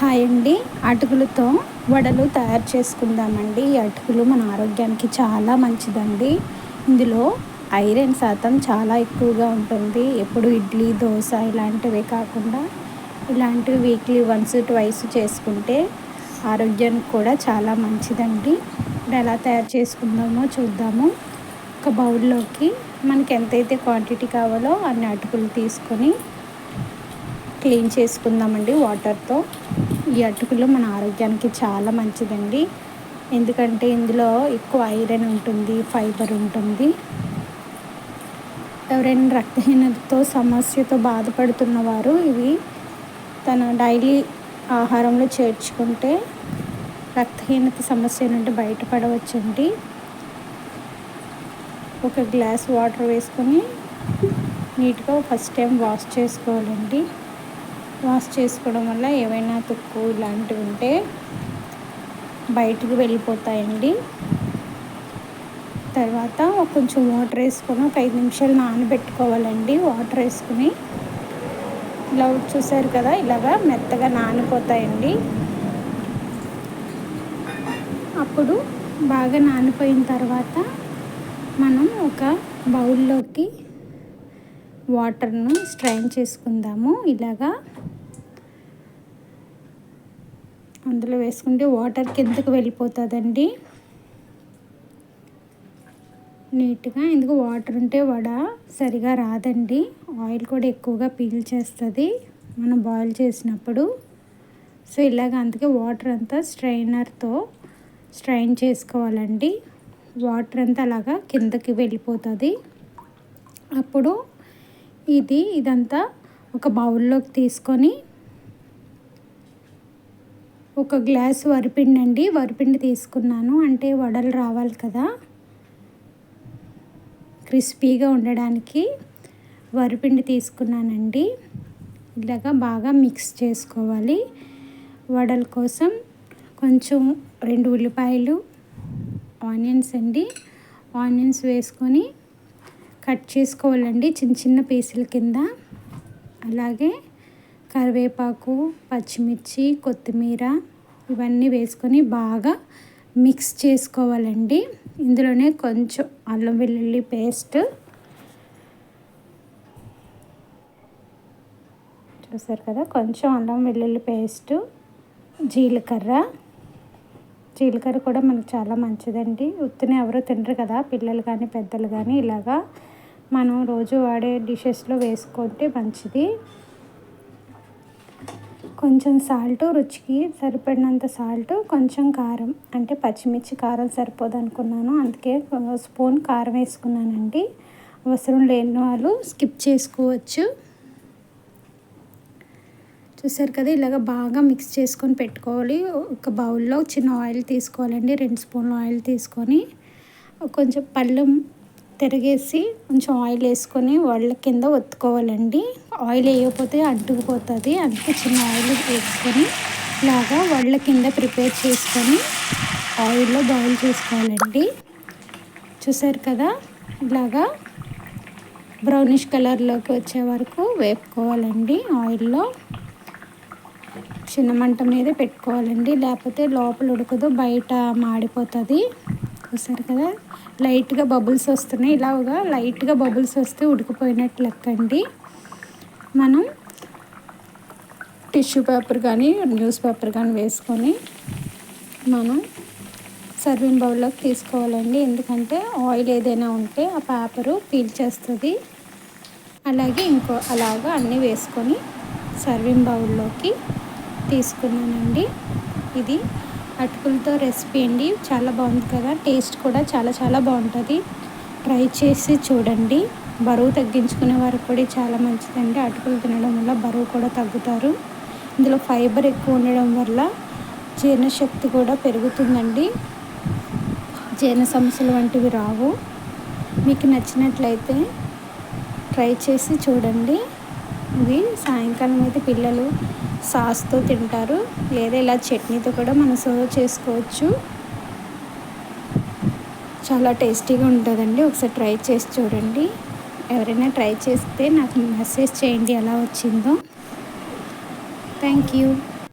Hi అండి. అటుకులతో వడలు తయారు చేసుకుందామండి. ఈ అటుకులు మన ఆరోగ్యానికి చాలా మంచిదండి. ఇందులో ఐరన్ శాతం చాలా ఎక్కువగా ఉంటుంది. ఎప్పుడు ఇడ్లీ దోశ ఇలాంటివే కాకుండా ఇలాంటివి వీక్లీ వన్స్ ట్వైస్ చేసుకుంటే ఆరోగ్యానికి కూడా చాలా మంచిదండి. ఇప్పుడు ఎలా తయారు చేసుకుందామో చూద్దాము. ఒక బౌల్లోకి మనకి ఎంతైతే క్వాంటిటీ కావాలో అన్ని అటుకులు తీసుకొని క్లీన్ చేసుకుందామండి వాటర్తో. ఈ అటుకులు మన ఆరోగ్యానికి చాలా మంచిదండి. ఎందుకంటే ఇందులో ఎక్కువ ఐరన్ ఉంటుంది ఫైబర్ ఉంటుంది. ఎవరైనా రక్తహీనతతో సమస్యతో బాధపడుతున్నవారు ఇవి తన డైలీ ఆహారంలో చేర్చుకుంటే రక్తహీనత సమస్య నుండి బయటపడవచ్చండి. ఒక గ్లాస్ వాటర్ వేసుకొని నీట్గా ఫస్ట్ టైం వాష్ చేసుకోవాలండి. వాష్ చేసుకోవడం వల్ల ఏవైనా తుక్కు ఇలాంటివి ఉంటే బయటికి వెళ్ళిపోతాయండి. తర్వాత కొంచెం వాటర్ వేసుకొని ఒక ఐదు నిమిషాలు నానబెట్టుకోవాలండి. వాటర్ వేసుకుని ఇలా చూసారు కదా ఇలాగా మెత్తగా నానిపోతాయండి. అప్పుడు బాగా నానిపోయిన తర్వాత మనం ఒక బౌల్లోకి వాటర్ను స్ట్రైన్ చేసుకుందాము. ఇలాగా అందులో వేసుకుంటే వాటర్ కిందకు వెళ్ళిపోతుందండి. నీట్గా ఎందుకు వాటర్ ఉంటే వడ సరిగా రాదండి. ఆయిల్ కూడా ఎక్కువగా పీల్ చేస్తుంది. మనం బాయిల్ చేసినప్పుడు. సో ఇలాగ అందుకే వాటర్ అంతా స్ట్రైనర్తో స్ట్రైన్ చేసుకోవాలండి. వాటర్ అంతా అలాగా కిందకి వెళ్ళిపోతుంది. అప్పుడు ఇది ఇదంతా ఒక బౌల్లోకి తీసుకొని ఒక గ్లాస్ వరిపిండి అండి వరిపిండి తీసుకున్నాను. అంటే వడలు రావాలి కదా. క్రిస్పీగా ఉండడానికి వరిపిండి తీసుకున్నానండి. ఇలాగా బాగా మిక్స్ చేసుకోవాలి. వడల కోసం కొంచెం రెండు ఉల్లిపాయలు ఆనియన్స్ అండి. ఆనియన్స్ వేసుకొని కట్ చేసుకోవాలండి చిన్న చిన్న పీసుల కింద. అలాగే కరివేపాకు పచ్చిమిర్చి కొత్తిమీర ఇవన్నీ వేసుకొని బాగా మిక్స్ చేసుకోవాలండి. ఇందులోనే కొంచెం అల్లం వెల్లుల్లి పేస్ట్. చూసారు కదా? కొంచెం అల్లం వెల్లుల్లి పేస్ట్ జీలకర్ర. జీలకర్ర కూడా మనకు చాలా మంచిదండి. ఉత్తిని ఎవరు తినరు కదా? పిల్లలు కానీ పెద్దలు కానీ ఇలాగా మనం రోజు వాడే డిషెస్లో వేసుకుంటే మంచిది. కొంచెం సాల్ట్ రుచికి సరిపడినంత సాల్ట్ కొంచెం కారం. అంటే పచ్చిమిర్చి కారం సరిపోదు అనుకున్నాను అందుకే స్పూన్ కారం వేసుకున్నానండి. అవసరం లేని వాళ్ళు స్కిప్ చేసుకోవచ్చు. చూసారు కదా ఇలాగ బాగా మిక్స్ చేసుకొని పెట్టుకోవాలి. ఒక బౌల్లో చిన్న ఆయిల్ తీసుకోవాలండి. రెండు స్పూన్లు ఆయిల్ తీసుకొని. కొంచెం పళ్ళెం తిరిగేసి కొంచెం ఆయిల్ వేసుకొని వాళ్ళ కింద ఒత్తుకోవాలండి. ఆయిల్ వేయకపోతే అంటుకుపోతుంది అందుకే చిన్న ఆయిల్ వేసుకొని ఇలాగా వాళ్ళ కింద ప్రిపేర్ చేసుకొని ఆయిల్లో బాయిల్ చేసుకోవాలండి. చూసారు కదా? ఇలాగా బ్రౌనిష్ కలర్లోకి వచ్చే వరకు వేపుకోవాలండి ఆయిల్లో. చిన్న మంట మీద పెట్టుకోవాలండి. లేకపోతే లోపల ఉడకదు బయట మాడిపోతుంది. చూసారు కదా? లైట్గా బబుల్స్ వస్తున్నాయి. ఇలాగా లైట్గా బబుల్స్ వస్తే ఉడికిపోయినట్లు లెక్కండి. మనం టిష్యూ పేపర్ కానీ న్యూస్ పేపర్ కానీ వేసుకొని మనం సర్వింగ్ బౌల్లోకి తీసుకోవాలండి. ఎందుకంటే ఆయిల్ ఏదైనా ఉంటే ఆ పేపరు పీల్చేస్తుంది అలాగే ఇంకో అలాగా అన్నీ వేసుకొని సర్వింగ్ బౌల్లోకి తీసుకున్నానండి. ఇది అటుకులతో రెసిపీ అండి. చాలా బాగుంది కదా. టేస్ట్ కూడా చాలా చాలా బాగుంటుంది. ట్రై చేసి చూడండి. బరువు తగ్గించుకునే వారికి కూడా చాలా మంచిదండి. అటుకులు తినడం వల్ల బరువు కూడా తగ్గుతారు. ఇందులో ఫైబర్ ఎక్కువ ఉండడం వల్ల జీర్ణశక్తి కూడా పెరుగుతుందండి. జీర్ణ సమస్యలు వంటివి రావు. మీకు నచ్చినట్లయితే ట్రై చేసి చూడండి. ఇవి సాయంకాలం అయితే పిల్లలు సాస్తో తింటారు. లేదా ఇలా చట్నీతో కూడా మనం సర్వ్ చేసుకోవచ్చు. చాలా టేస్టీగా ఉంటుందండి. ఒకసారి ట్రై చేసి చూడండి. ఎవరైనా ట్రై చేస్తే నాకు మెసేజ్ చేయండి ఎలా వచ్చిందో. Thank you.